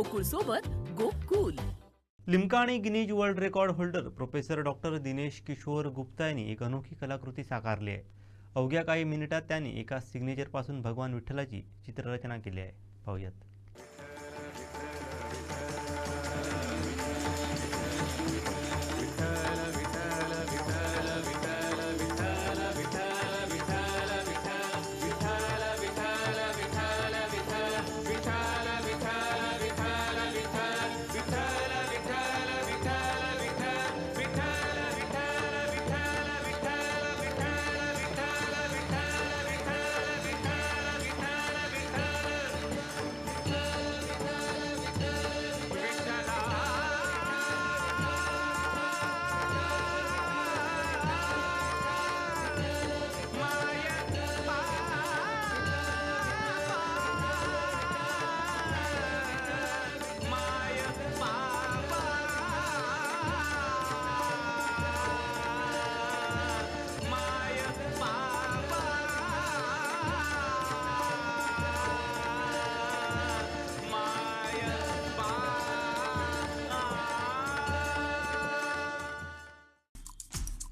गोकुळ सोबत गोकुल. लिम्का आणि Guinness world record holder professor doctor Dinesh Kishore Gupta यांनी एक अनोखी कलाकृती साकारली आहे. अवघ्या काही मिनिटात त्यांनी एका सिग्नेचरपासून भगवान विठ्ठलाची चित्ररचना केली आहे. पाहूयात.